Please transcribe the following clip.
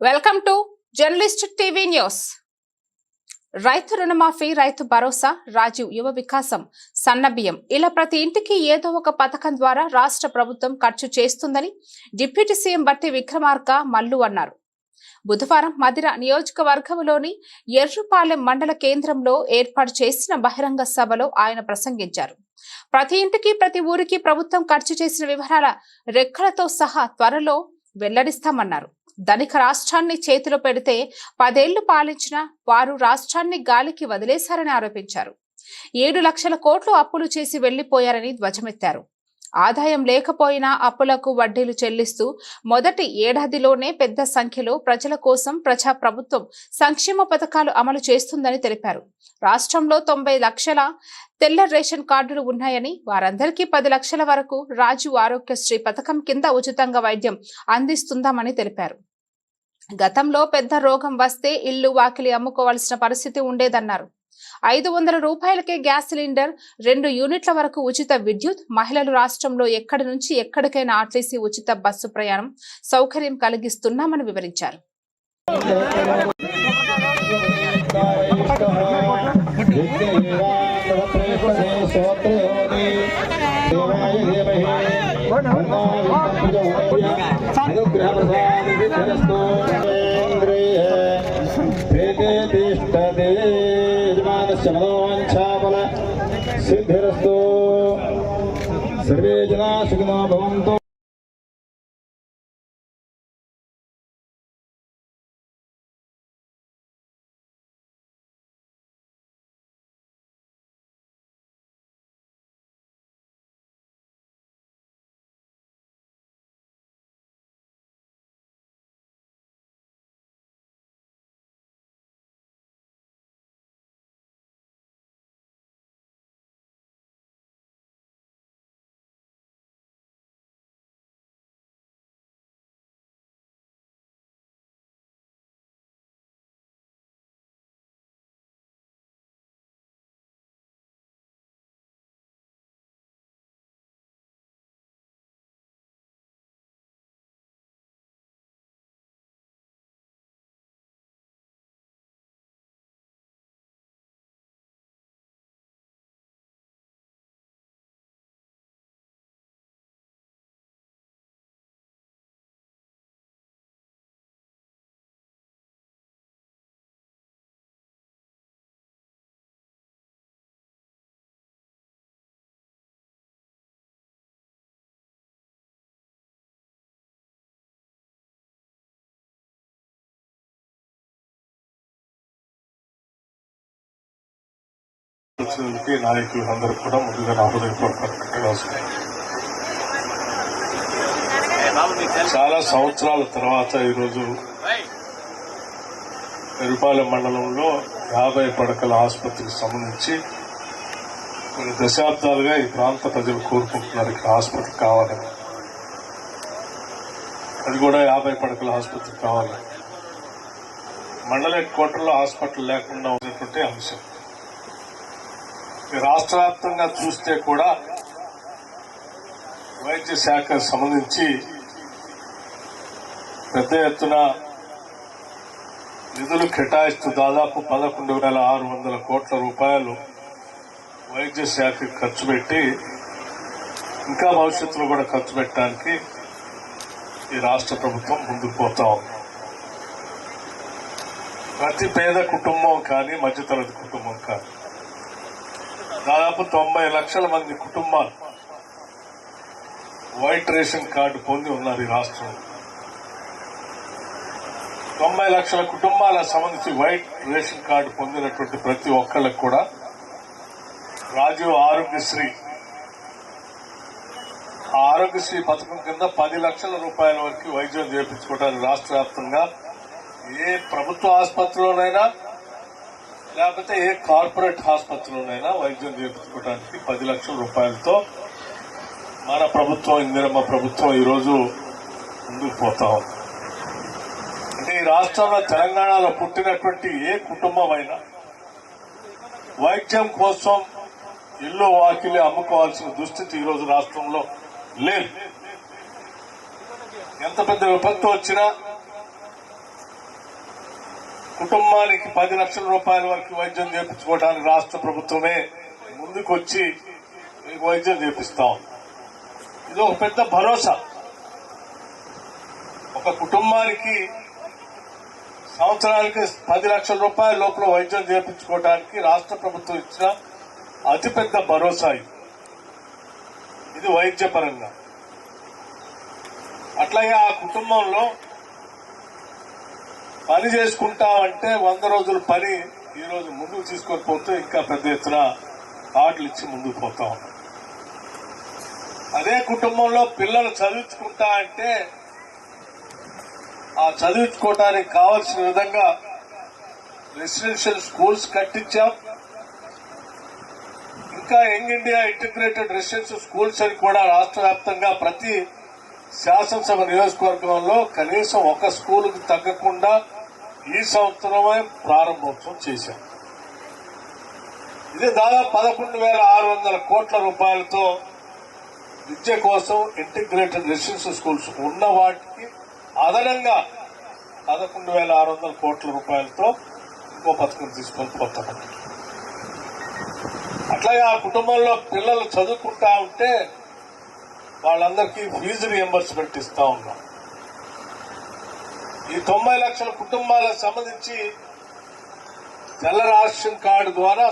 Welcome to journalist TV news. రైతు రుణమాఫీ రైతు భరోసా రాజీవ్ యువ వికాసం సన్నబియ్యం ఇలా ప్రతి ఇంటికి ఏదో ఒక పథకం ద్వారా రాష్ట్ర ప్రభుత్వం ఖర్చు చేస్తుందని డిప్యూటీ సీఎం బట్టి విక్రమార్క మల్లు అన్నారు. బుధవారం మదిర నియోజకవర్గంలోని ఎర్రుపాలెం మండల కేంద్రంలో ఏర్పాటు చేసిన బహిరంగ సభలో ఆయన ప్రసంగించారు. ప్రతి ఇంటికి ప్రతి ఊరికి ప్రభుత్వం ఖర్చు చేసిన వివరాల రెక్కలతో సహా త్వరలో వెల్లడిస్తామన్నారు. ధనిక రాష్ట్రాన్ని చేతిలో పెడితే పదేళ్ళు పాలించిన వారు రాష్ట్రాన్ని గాలికి వదిలేశారని ఆరోపించారు. ఏడు లక్షల కోట్లు అప్పులు చేసి వెళ్ళిపోయారని ధ్వజమెత్తారు. ఆదాయం లేకపోయినా అప్పులకు వడ్డీలు చెల్లిస్తూ మొదటి ఏడాదిలోనే పెద్ద సంఖ్యలో ప్రజల కోసం ప్రజా ప్రభుత్వం సంక్షేమ పథకాలు అమలు చేస్తుందని తెలిపారు. రాష్ట్రంలో తొంభై లక్షల తెల్ల రేషన్ కార్డులు ఉన్నాయని వారందరికీ పది లక్షల వరకు రాజు ఆరోగ్యశ్రీ పథకం కింద ఉచితంగా వైద్యం అందిస్తుందామని తెలిపారు. గతంలో పెద్ద రోగం వస్తే ఇల్లు వాకిలి అమ్ముకోవాల్సిన పరిస్థితి ఉండేదన్నారు. ఐదు వందల రూపాయలకే గ్యాస్ సిలిండర్ రెండు యూనిట్ల వరకు ఉచిత విద్యుత్ మహిళలు రాష్ట్రంలో ఎక్కడి నుంచి ఎక్కడికైనా ఆర్టీసీ ఉచిత బస్సు ప్రయాణం సౌకర్యం కలిగిస్తున్నామని వివరించారు. సిద్ధిరస్తు సర్వే జనా సుఖినో భవంతు వచ్చినందుకు ఈ నాయకులు అందరూ కూడా ముందుగా నా హృదయపూర్వక నమస్కారం చాలా సంవత్సరాల తర్వాత ఈరోజు పెరుపాలెం మండలంలో యాభై పడకల ఆసుపత్రికి సంబంధించి కొన్ని దశాబ్దాలుగా ఈ ప్రాంత ప్రజలు కోరుకుంటున్నారు ఇక్కడ ఆసుపత్రి కావాలని. అది కూడా యాభై పడకల ఆసుపత్రి కావాలి మండల హెడ్ క్వార్టర్లో హాస్పిటల్ లేకుండా ఉన్నటువంటి అంశం. రాష్ట్ర వ్యాప్తంగా చూస్తే కూడా వైద్య శాఖకు సంబంధించి పెద్ద ఎత్తున నిధులు కేటాయిస్తూ దాదాపు పదకొండు వేల ఆరు వందల కోట్ల రూపాయలు వైద్య శాఖకు ఖర్చు పెట్టి ఇంకా భవిష్యత్తులో కూడా ఖర్చు పెట్టడానికి ఈ రాష్ట్ర ప్రభుత్వం ముందుకు పోతా ఉంది. ప్రతి పేద కుటుంబం కానీ మధ్యతరగతి కుటుంబం కానీ. దాదాపు తొంభై లక్షల మంది కుటుంబాలు వైట్ రేషన్ కార్డు పొంది ఉన్నారు ఈ రాష్ట్రంలో. తొంభై లక్షల కుటుంబాలకు సంబంధించి వైట్ రేషన్ కార్డు పొందినటువంటి ప్రతి ఒక్కళ్ళకు కూడా రాజీవ్ ఆరోగ్యశ్రీ ఆ ఆరోగ్యశ్రీ పథకం కింద పది లక్షల రూపాయల వరకు వైద్యం చేయించుకోవడానికి రాష్ట్ర వ్యాప్తంగా ఏ ప్రభుత్వ ఆసుపత్రిలోనైనా లేకపోతే ఏ కార్పొరేట్ ఆసుపత్రిలోనైనా వైద్యం చేయించుకోవడానికి పది లక్షల రూపాయలతో మన ప్రభుత్వం ఇందిరమ్మ ప్రభుత్వం ఈరోజు ముందుకు పోతా ఉంది. అంటే ఈ రాష్ట్రంలో తెలంగాణలో పుట్టినటువంటి ఏ కుటుంబం అయినా వైద్యం కోసం ఇల్లు వాకిలి అమ్ముకోవాల్సిన దుస్థితి ఈరోజు రాష్ట్రంలో లేదు. ఎంత పెద్ద విపత్తు వచ్చినా కుటుంబానికి పది లక్షల రూపాయల వరకు వైద్యం చేయించుకోవడానికి రాష్ట్ర ప్రభుత్వమే ముందుకొచ్చి మీకు వైద్యం చేపిస్తాం. ఇది ఒక పెద్ద భరోసా. ఒక కుటుంబానికి సంవత్సరానికి పది లక్షల రూపాయల లోపల వైద్యం చేయించుకోవడానికి రాష్ట్ర ప్రభుత్వం ఇచ్చిన అతిపెద్ద భరోసా ఇది. ఇది వైద్యపరంగా. అట్లాగే ఆ కుటుంబంలో పని చేసుకుంటామంటే వంద రోజుల పని ఈ రోజు ముందుకు తీసుకొని పోతే ఇంకా పెద్ద ఎత్తున కార్డులు ఇచ్చి ముందుకు పోతా ఉన్నాం అదే కుటుంబంలో పిల్లలు చదివించుకుంటా అంటే ఆ చదివించుకోవడానికి కావలసిన విధంగా రెసిడెన్షియల్ స్కూల్స్ కట్టించాం. ఇంకా young India integrated residential schools అని కూడా రాష్ట్ర వ్యాప్తంగా ప్రతి శాసనసభ నియోజకవర్గంలో కనీసం ఒక స్కూల్కి తగ్గకుండా ఈ సంవత్సరమే ప్రారంభోత్సవం చేశాం. ఇది దాదాపు పదకొండు వేల ఆరు వందల కోట్ల రూపాయలతో విద్య కోసం ఇంటిగ్రేటెడ్ రెసిడెన్షియల్ స్కూల్స్ ఉన్న వాటికి అదనంగా పదకొండు వేల ఆరు వందల కోట్ల రూపాయలతో ఇంకో పథకం తీసుకొని పోతాం అట్లాగే ఆ కుటుంబంలో పిల్లలు చదువుకుంటా ఉంటే వాళ్ళందరికీ ఫీజు రియంబర్స్మెంట్ ఇస్తూ ఉన్నాం. ఈ తొంభై లక్షల కుటుంబాలకు సంబంధించి తెల్ల రేషన్ కార్డు ద్వారా